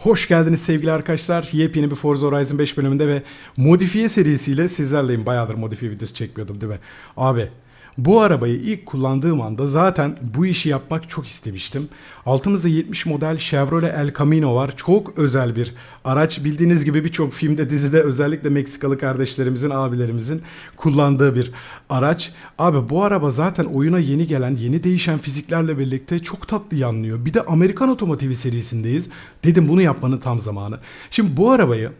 Hoş geldiniz sevgili arkadaşlar. Yepyeni bir Forza Horizon 5 bölümünde ve modifiye serisiyle sizlerleyim. Bayağıdır modifiye videosu çekmiyordum değil mi? Abi bu arabayı ilk kullandığım anda zaten bu işi yapmak çok istemiştim. Altımızda 70 model Chevrolet El Camino var. Çok özel bir araç. Bildiğiniz gibi birçok filmde, dizide özellikle Meksikalı kardeşlerimizin, abilerimizin kullandığı bir araç. Abi bu araba zaten oyuna yeni gelen, yeni değişen fiziklerle birlikte çok tatlı yanlıyor. Bir de Amerikan Otomotivi serisindeyiz. Dedim bunu yapmanın tam zamanı. Şimdi bu arabayı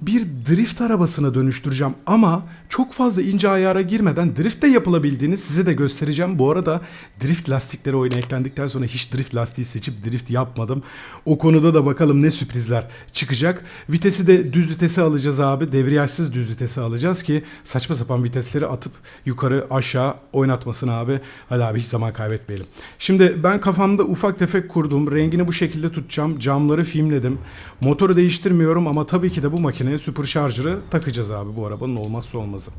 bir drift arabasına dönüştüreceğim ama çok fazla ince ayara girmeden drift de yapılabildiğini size de göstereceğim. Bu arada drift lastikleri oyuna eklendikten sonra hiç drift lastiği seçip drift yapmadım. O konuda da bakalım ne sürprizler çıkacak. Vitesi de düz vitesi alacağız abi. Debriyajsız düz vitesi alacağız ki saçma sapan vitesleri atıp yukarı aşağı oynatmasın abi. Hadi abi hiç zaman kaybetmeyelim. Şimdi ben kafamda ufak tefek kurdum. Rengini bu şekilde tutacağım. Camları filmledim. Motoru değiştirmiyorum ama tabii ki de bu makineye supercharger'ı takacağız abi bu arabanın olmazsa olmazı.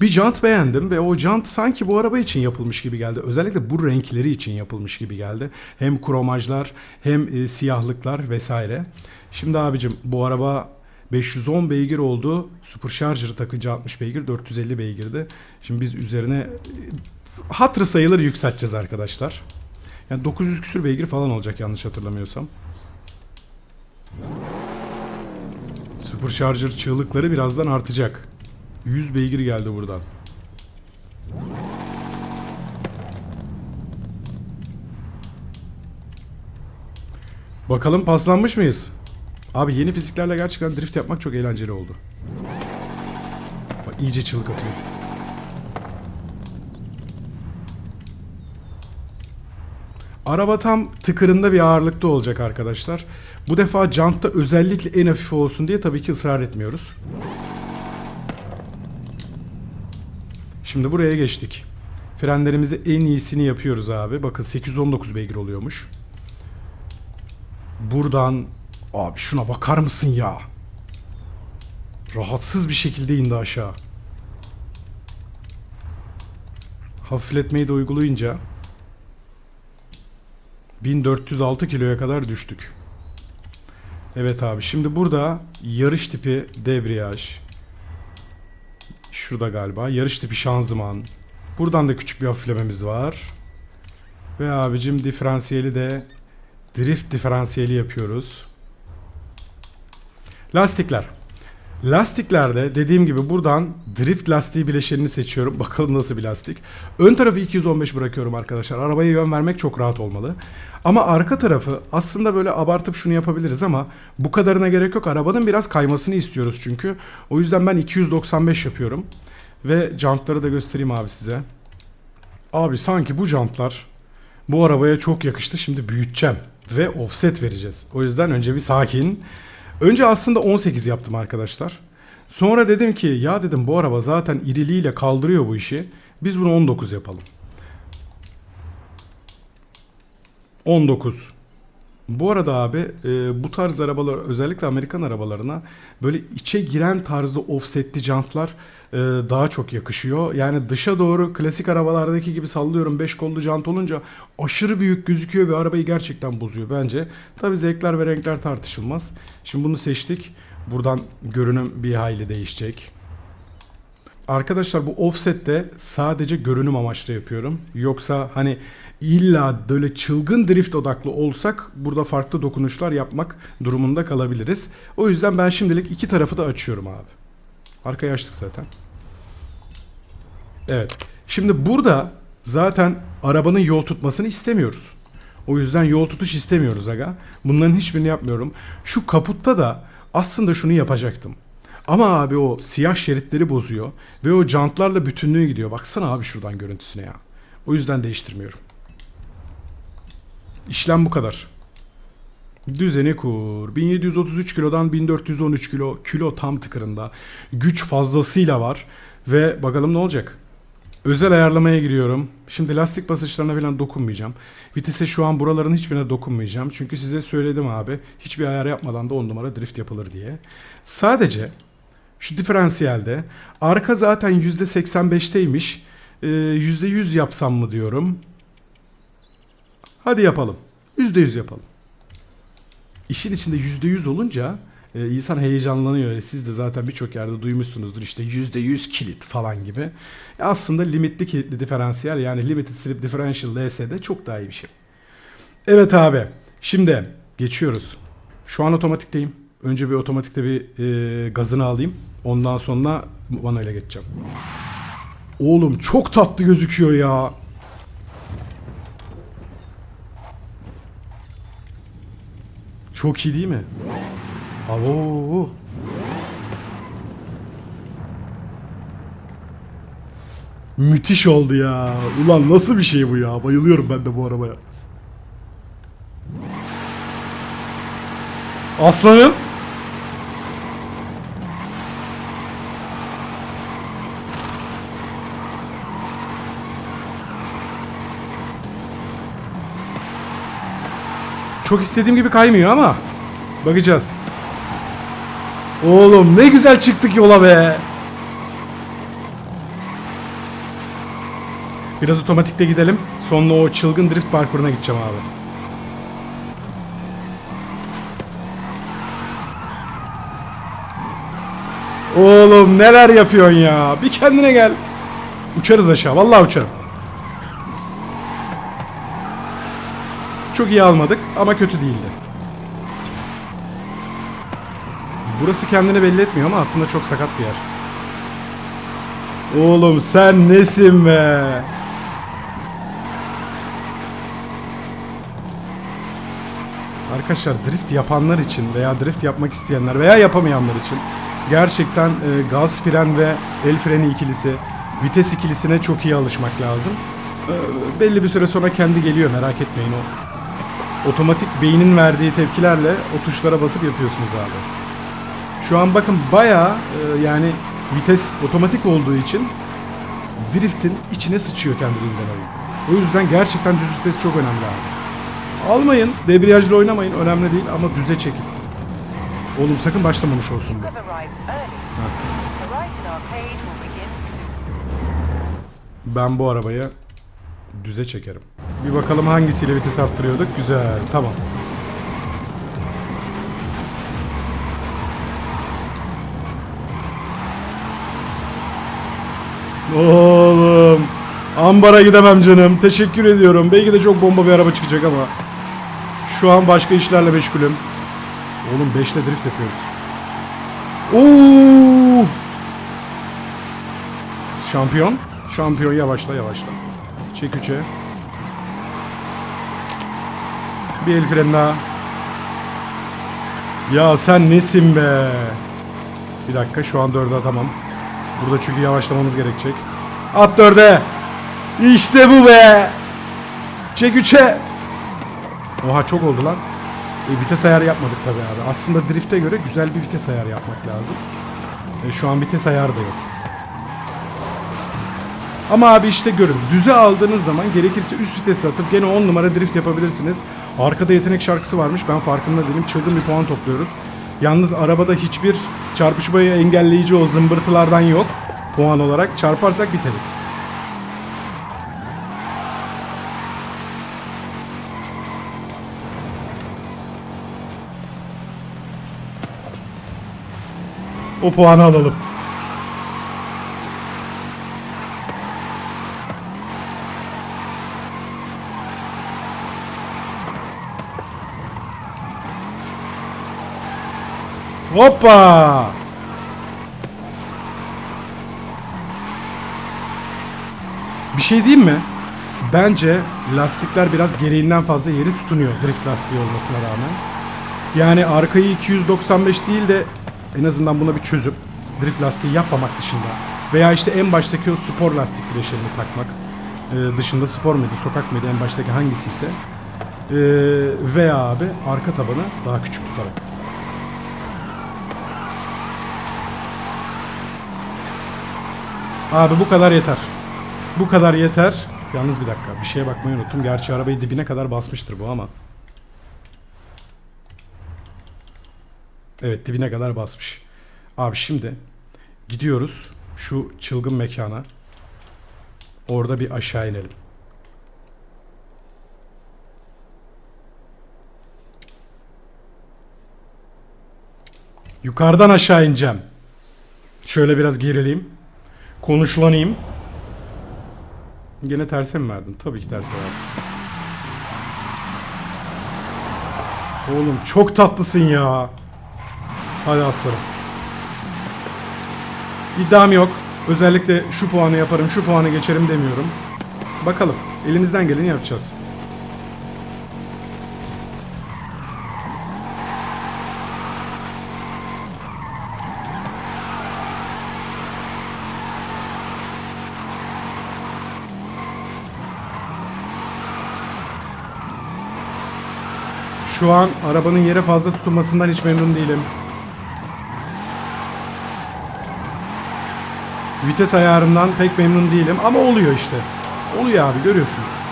Bir jant beğendim ve o jant sanki bu araba için yapılmış gibi geldi. Özellikle bu renkleri için yapılmış gibi geldi. Hem kromajlar hem e, siyahlıklar vesaire. Şimdi abicim bu araba 510 beygir oldu. Supercharger'ı takınca 60 beygir 450 beygirdi. Şimdi biz üzerine e, hatırı sayılır yükselteceğiz arkadaşlar. Yani 900 küsür beygir falan olacak yanlış hatırlamıyorsam. Supercharger çığlıkları birazdan artacak. 100 beygir geldi buradan. Bakalım paslanmış mıyız? Abi yeni fiziklerle gerçekten drift yapmak çok eğlenceli oldu. Bak iyice çığlık atıyor. Araba tam tıkırında bir ağırlıkta olacak arkadaşlar. Bu defa jantta özellikle en hafif olsun diye tabii ki ısrar etmiyoruz. Şimdi buraya geçtik. Frenlerimizi en iyisini yapıyoruz abi. Bakın 819 beygir oluyormuş. Buradan abi şuna bakar mısın ya? Rahatsız bir şekilde indi aşağı. Hafifletmeyi de uygulayınca 1406 kiloya kadar düştük. Evet abi şimdi burada yarış tipi debriyaj. Şurada galiba yarış tipi şanzıman. Buradan da küçük bir hafiflememiz var. Ve abicim diferansiyeli de drift diferansiyeli yapıyoruz. Lastikler. Lastiklerde dediğim gibi buradan drift lastiği bileşenini seçiyorum. Bakalım nasıl bir lastik. Ön tarafı 215 bırakıyorum arkadaşlar. Arabaya yön vermek çok rahat olmalı. Ama arka tarafı aslında böyle abartıp şunu yapabiliriz ama bu kadarına gerek yok. Arabanın biraz kaymasını istiyoruz çünkü. O yüzden ben 295 yapıyorum. Ve jantları da göstereyim abi size. Abi sanki bu jantlar bu arabaya çok yakıştı. Şimdi büyüteceğim ve offset vereceğiz. O yüzden önce bir sakin. Önce aslında 18 yaptım arkadaşlar. Sonra dedim ki ya dedim bu araba zaten iriliğiyle kaldırıyor bu işi. Biz bunu 19 yapalım. 19. Bu arada abi e, bu tarz arabalar özellikle Amerikan arabalarına böyle içe giren tarzda offsetli jantlar daha çok yakışıyor. Yani dışa doğru klasik arabalardaki gibi sallıyorum 5 kollu jant olunca aşırı büyük gözüküyor ve arabayı gerçekten bozuyor bence. Tabi zevkler ve renkler tartışılmaz. Şimdi bunu seçtik. Buradan görünüm bir hayli değişecek. Arkadaşlar bu offset de sadece görünüm amaçlı yapıyorum. Yoksa hani illa böyle çılgın drift odaklı olsak burada farklı dokunuşlar yapmak durumunda kalabiliriz. O yüzden ben şimdilik iki tarafı da açıyorum abi. Arkayı açtık zaten. Evet. Şimdi burada zaten arabanın yol tutmasını istemiyoruz. O yüzden yol tutuş istemiyoruz aga. Bunların hiçbirini yapmıyorum. Şu kaputta da aslında şunu yapacaktım. Ama abi o siyah şeritleri bozuyor ve o jantlarla bütünlüğü gidiyor. Baksana abi şuradan görüntüsüne ya. O yüzden değiştirmiyorum. İşlem bu kadar. Düzeni kur. 1733 kilodan 1413 kilo. Kilo tam tıkırında. Güç fazlasıyla var. Ve bakalım ne olacak. Özel ayarlamaya giriyorum. Şimdi lastik basınçlarına falan dokunmayacağım. Vitese şu an buraların hiçbirine dokunmayacağım. Çünkü size söyledim abi. Hiçbir ayar yapmadan da 10 numara drift yapılır diye. Sadece şu diferansiyelde arka zaten %85'teymiş. Ee, %100 yapsam mı diyorum. Hadi yapalım. %100 yapalım. İşin içinde %100 olunca e, insan heyecanlanıyor. E, Siz de zaten birçok yerde duymuşsunuzdur işte %100 kilit falan gibi. E, aslında limitli kilitli diferansiyel yani limited slip differential LS'de çok daha iyi bir şey. Evet abi. Şimdi geçiyoruz. Şu an otomatikteyim. Önce bir otomatikte bir e, gazını alayım. Ondan sonra ile geçeceğim. Oğlum çok tatlı gözüküyor ya. Çok iyi değil mi? Avo. Müthiş oldu ya. Ulan nasıl bir şey bu ya? Bayılıyorum ben de bu arabaya. Aslanım. Çok istediğim gibi kaymıyor ama bakacağız. Oğlum ne güzel çıktık yola be. Biraz otomatikte gidelim. Sonra o çılgın drift parkuruna gideceğim abi. Oğlum neler yapıyorsun ya? Bir kendine gel. Uçarız aşağı. Vallahi uçarım. Çok iyi almadık ama kötü değildi. Burası kendini belli etmiyor ama aslında çok sakat bir yer. Oğlum sen nesin be? Arkadaşlar drift yapanlar için veya drift yapmak isteyenler veya yapamayanlar için gerçekten e, gaz fren ve el freni ikilisi, vites ikilisine çok iyi alışmak lazım. E, belli bir süre sonra kendi geliyor merak etmeyin o. Otomatik beynin verdiği tepkilerle o tuşlara basıp yapıyorsunuz abi. Şu an bakın bayağı e, yani vites otomatik olduğu için driftin içine sıçıyor kendiliğinden oyun. O yüzden gerçekten düz vites çok önemli abi. Almayın, debriyajla oynamayın önemli değil ama düze çekin. Oğlum sakın başlamamış olsun bu. Ben bu arabayı düze çekerim. Bir bakalım hangisiyle vites arttırıyorduk. Güzel, tamam. Oğlum. Ambara gidemem canım. Teşekkür ediyorum. Belki de çok bomba bir araba çıkacak ama. Şu an başka işlerle meşgulüm. Oğlum 5'te drift yapıyoruz. Oo! Şampiyon. Şampiyon yavaşla yavaşla. Çek 3'e. Bir el fren daha. Ya sen nesin be? Bir dakika şu an 4'e atamam. Burada çünkü yavaşlamamız gerekecek. At 4'e. İşte bu be. Çek 3'e. Oha çok oldu lan. E, vites ayarı yapmadık tabii abi. Aslında drift'e göre güzel bir vites ayarı yapmak lazım. E, şu an vites ayarı da yok. Ama abi işte görün düze aldığınız zaman gerekirse üst vitesi atıp gene 10 numara drift yapabilirsiniz. Arkada yetenek şarkısı varmış ben farkında değilim çılgın bir puan topluyoruz. Yalnız arabada hiçbir çarpışmayı engelleyici o zımbırtılardan yok puan olarak. Çarparsak biteriz. O puanı alalım. Hoppa! Bir şey diyeyim mi? Bence lastikler biraz gereğinden fazla yeri tutunuyor drift lastiği olmasına rağmen. Yani arkayı 295 değil de en azından buna bir çözüm. Drift lastiği yapmamak dışında. Veya işte en baştaki o spor lastik bileşenini takmak. Ee, dışında spor muydu, sokak mıydı en baştaki hangisi ise. Ee, veya abi arka tabanı daha küçük tutarak. Abi bu kadar yeter. Bu kadar yeter. Yalnız bir dakika bir şeye bakmayı unuttum. Gerçi arabayı dibine kadar basmıştır bu ama. Evet dibine kadar basmış. Abi şimdi gidiyoruz şu çılgın mekana. Orada bir aşağı inelim. Yukarıdan aşağı ineceğim. Şöyle biraz gerileyim. Konuşlanayım. Gene terse mi verdin? Tabii ki terse verdim. Oğlum çok tatlısın ya. Hadi aslanım. İddiam yok. Özellikle şu puanı yaparım, şu puanı geçerim demiyorum. Bakalım. Elimizden geleni yapacağız. Şu an arabanın yere fazla tutulmasından hiç memnun değilim. Vites ayarından pek memnun değilim ama oluyor işte. Oluyor abi görüyorsunuz.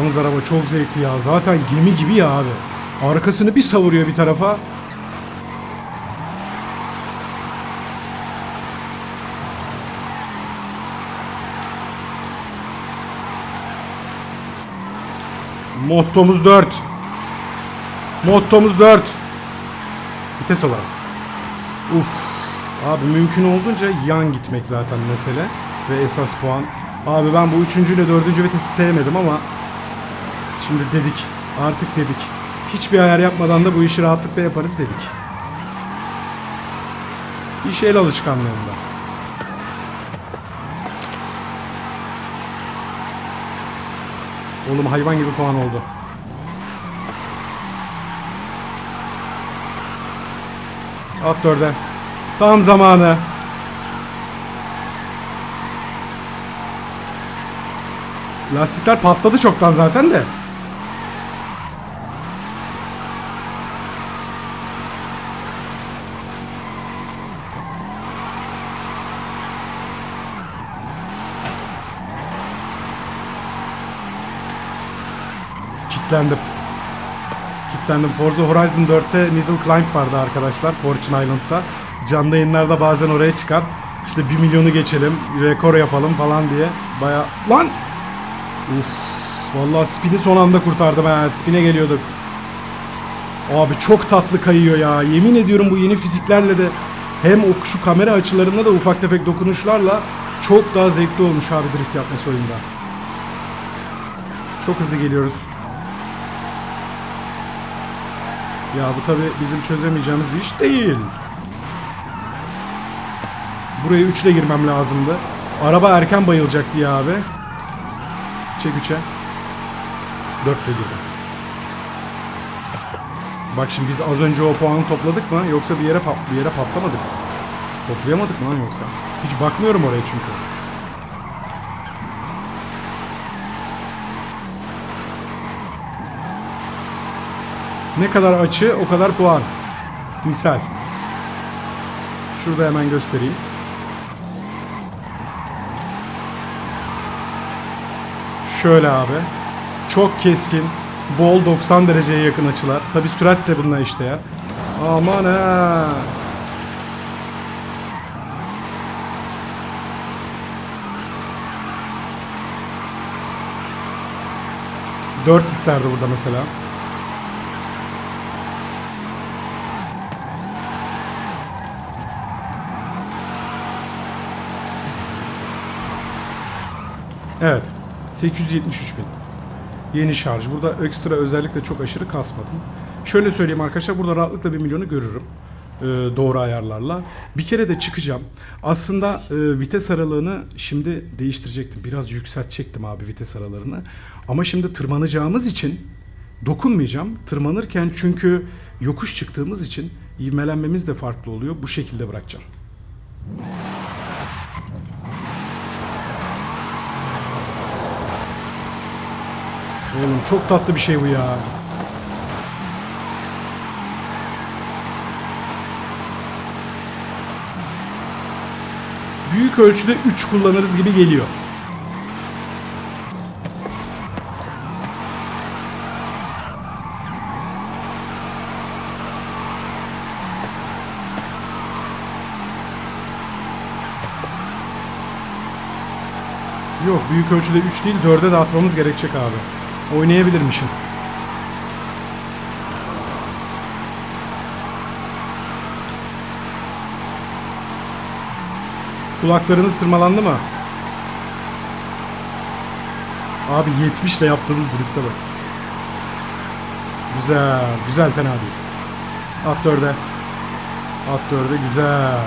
Yalnız araba çok zevkli ya. Zaten gemi gibi ya abi. Arkasını bir savuruyor bir tarafa. Mottomuz 4. Mottomuz 4. Vites olarak. Uf. Abi mümkün olduğunca yan gitmek zaten mesele. Ve esas puan. Abi ben bu üçüncü ile dördüncü vitesi sevmedim ama Şimdi dedik. Artık dedik. Hiçbir ayar yapmadan da bu işi rahatlıkla yaparız dedik. İş el alışkanlığında. Oğlum hayvan gibi puan oldu. At dörde. Tam zamanı. Lastikler patladı çoktan zaten de. Kitlendim. Kitlendim. Forza Horizon 4'te Needle Climb vardı arkadaşlar Fortune Island'da. Canlı yayınlarda bazen oraya çıkar. İşte 1 milyonu geçelim, rekor yapalım falan diye. Baya... Lan! Uf, vallahi spini son anda kurtardım ha. Spine geliyorduk. Abi çok tatlı kayıyor ya. Yemin ediyorum bu yeni fiziklerle de hem o şu kamera açılarında da ufak tefek dokunuşlarla çok daha zevkli olmuş abi drift yapması oyunda. Çok hızlı geliyoruz. Ya bu tabi bizim çözemeyeceğimiz bir iş değil. Buraya 3 ile girmem lazımdı. Araba erken bayılacak diye abi. Çek 3'e. 4 ile girdim. Bak şimdi biz az önce o puanı topladık mı yoksa bir yere pat bir yere patlamadık. mı? Toplayamadık mı lan yoksa? Hiç bakmıyorum oraya çünkü. Ne kadar açı o kadar puan. Misal. Şurada hemen göstereyim. Şöyle abi. Çok keskin. Bol 90 dereceye yakın açılar. Tabi sürat de bununla işte ya. Aman ha. Dört isterdi burada mesela. Evet. 873 bin. Yeni şarj. Burada ekstra özellikle çok aşırı kasmadım. Şöyle söyleyeyim arkadaşlar burada rahatlıkla 1 milyonu görürüm. Ee, doğru ayarlarla. Bir kere de çıkacağım. Aslında e, vites aralığını şimdi değiştirecektim. Biraz yükseltecektim abi vites aralarını. Ama şimdi tırmanacağımız için dokunmayacağım. Tırmanırken çünkü yokuş çıktığımız için ivmelenmemiz de farklı oluyor. Bu şekilde bırakacağım. Oğlum çok tatlı bir şey bu ya. Büyük ölçüde 3 kullanırız gibi geliyor. Yok büyük ölçüde 3 değil 4'e de atmamız gerekecek abi. Oynayabilirmişim. Kulaklarınız tırmalandı mı? Abi 70 ile yaptığımız drift'e bak. Güzel, güzel fena değil. At 4'e. At 4'e güzel.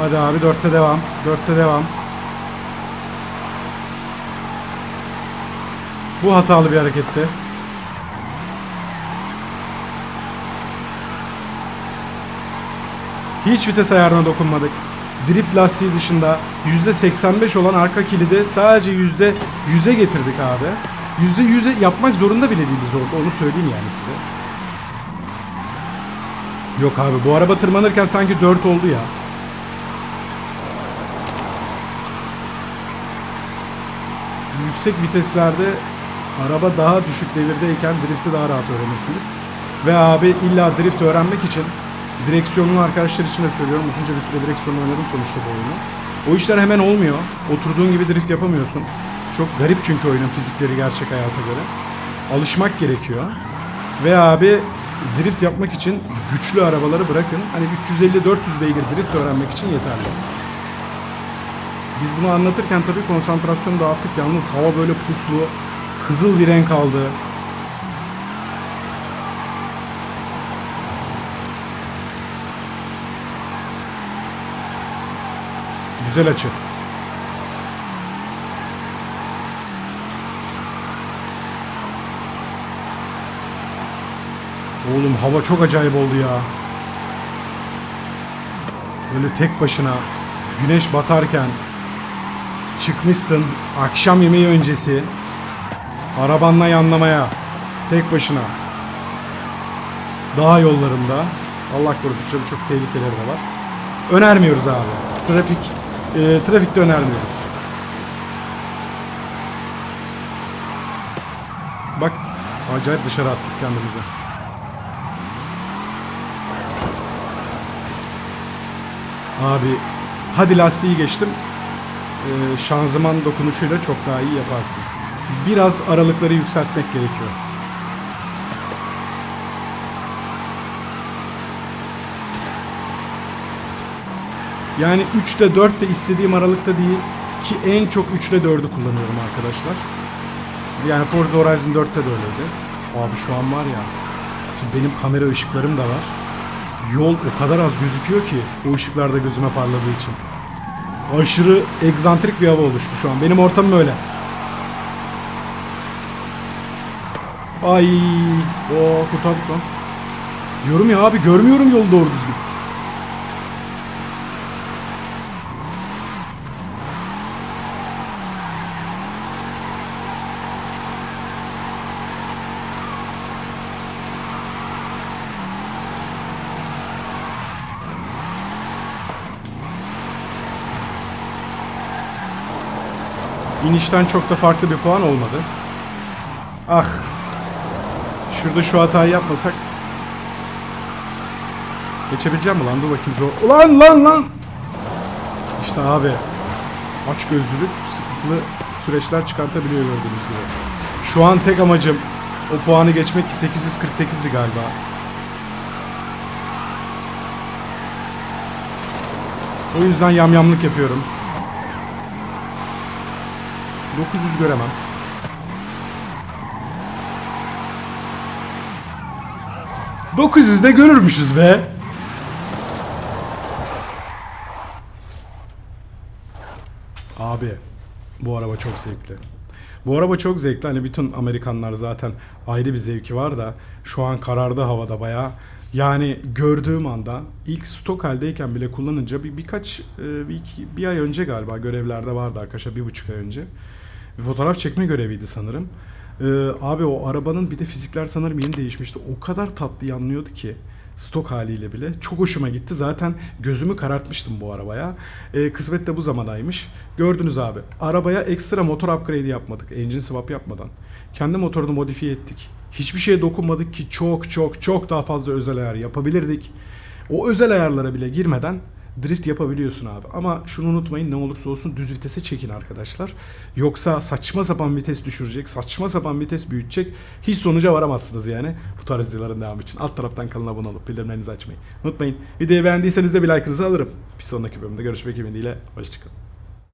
Hadi abi 4'te devam. 4'te devam. Bu hatalı bir hareketti. Hiç vites ayarına dokunmadık. Drift lastiği dışında %85 olan arka kilidi sadece %100'e getirdik abi. %100'e yapmak zorunda bile değiliz orada onu söyleyeyim yani size. Yok abi bu araba tırmanırken sanki 4 oldu ya. Yüksek viteslerde araba daha düşük devirdeyken drifti daha rahat öğrenirsiniz. Ve abi illa drift öğrenmek için direksiyonlu arkadaşlar için de söylüyorum. Uzunca bir süre direksiyonla oynadım sonuçta bu oyunu. O işler hemen olmuyor. Oturduğun gibi drift yapamıyorsun. Çok garip çünkü oyunun fizikleri gerçek hayata göre. Alışmak gerekiyor. Ve abi drift yapmak için güçlü arabaları bırakın. Hani 350-400 beygir drift öğrenmek için yeterli. Biz bunu anlatırken tabii konsantrasyonu dağıttık. Yalnız hava böyle puslu, kızıl bir renk aldı. Güzel açı. Oğlum hava çok acayip oldu ya. Böyle tek başına güneş batarken çıkmışsın akşam yemeği öncesi arabanla yanlamaya tek başına dağ yollarında Allah korusun şöyle çok tehlikeleri de var. Önermiyoruz abi. Trafik e, trafikte önermiyoruz. Bak acayip dışarı attık kendimizi. Abi hadi lastiği geçtim. Ee, şanzıman dokunuşuyla çok daha iyi yaparsın. Biraz aralıkları yükseltmek gerekiyor. Yani 3 ile 4 de istediğim aralıkta değil ki en çok 3 ile 4'ü kullanıyorum arkadaşlar. Yani Forza Horizon 4'te de öyleydi. Abi şu an var ya. Şimdi benim kamera ışıklarım da var. Yol o kadar az gözüküyor ki o ışıklarda gözüme parladığı için. Aşırı egzantrik bir hava oluştu şu an. Benim ortamım öyle. Ay, o kurtardık lan. Diyorum ya abi görmüyorum yolu doğru düzgün. İnişten çok da farklı bir puan olmadı. Ah. Şurada şu hatayı yapmasak. Geçebileceğim mi lan? Dur bakayım zor. Ulan lan lan! İşte abi. Aç gözlülük sıkıntılı süreçler çıkartabiliyor gördüğünüz gibi. Şu an tek amacım o puanı geçmek ki 848'di galiba. O yüzden yamyamlık yapıyorum. 900 göremem. De görürmüşüz be. Abi bu araba çok zevkli. Bu araba çok zevkli. Hani bütün Amerikanlar zaten ayrı bir zevki var da şu an karardı havada bayağı. Yani gördüğüm anda ilk stok haldeyken bile kullanınca bir birkaç e, bir, iki, bir ay önce galiba görevlerde vardı arkadaşlar bir buçuk ay önce. Bir fotoğraf çekme göreviydi sanırım. Ee, abi o arabanın bir de fizikler sanırım yeni değişmişti. O kadar tatlı yanlıyordu ki stok haliyle bile. Çok hoşuma gitti. Zaten gözümü karartmıştım bu arabaya. Ee, kısmet de bu zamanaymış. Gördünüz abi. Arabaya ekstra motor upgrade yapmadık. Engine swap yapmadan. Kendi motorunu modifiye ettik. Hiçbir şeye dokunmadık ki çok çok çok daha fazla özel ayar yapabilirdik. O özel ayarlara bile girmeden drift yapabiliyorsun abi. Ama şunu unutmayın ne olursa olsun düz vitese çekin arkadaşlar. Yoksa saçma sapan vites düşürecek, saçma sapan vites büyütecek. Hiç sonuca varamazsınız yani. Bu tarz videoların devamı için. Alt taraftan kanala abone olup bildirimlerinizi açmayı unutmayın. Videoyu beğendiyseniz de bir like'ınızı alırım. Bir sonraki bölümde görüşmek ümidiyle. Hoşçakalın.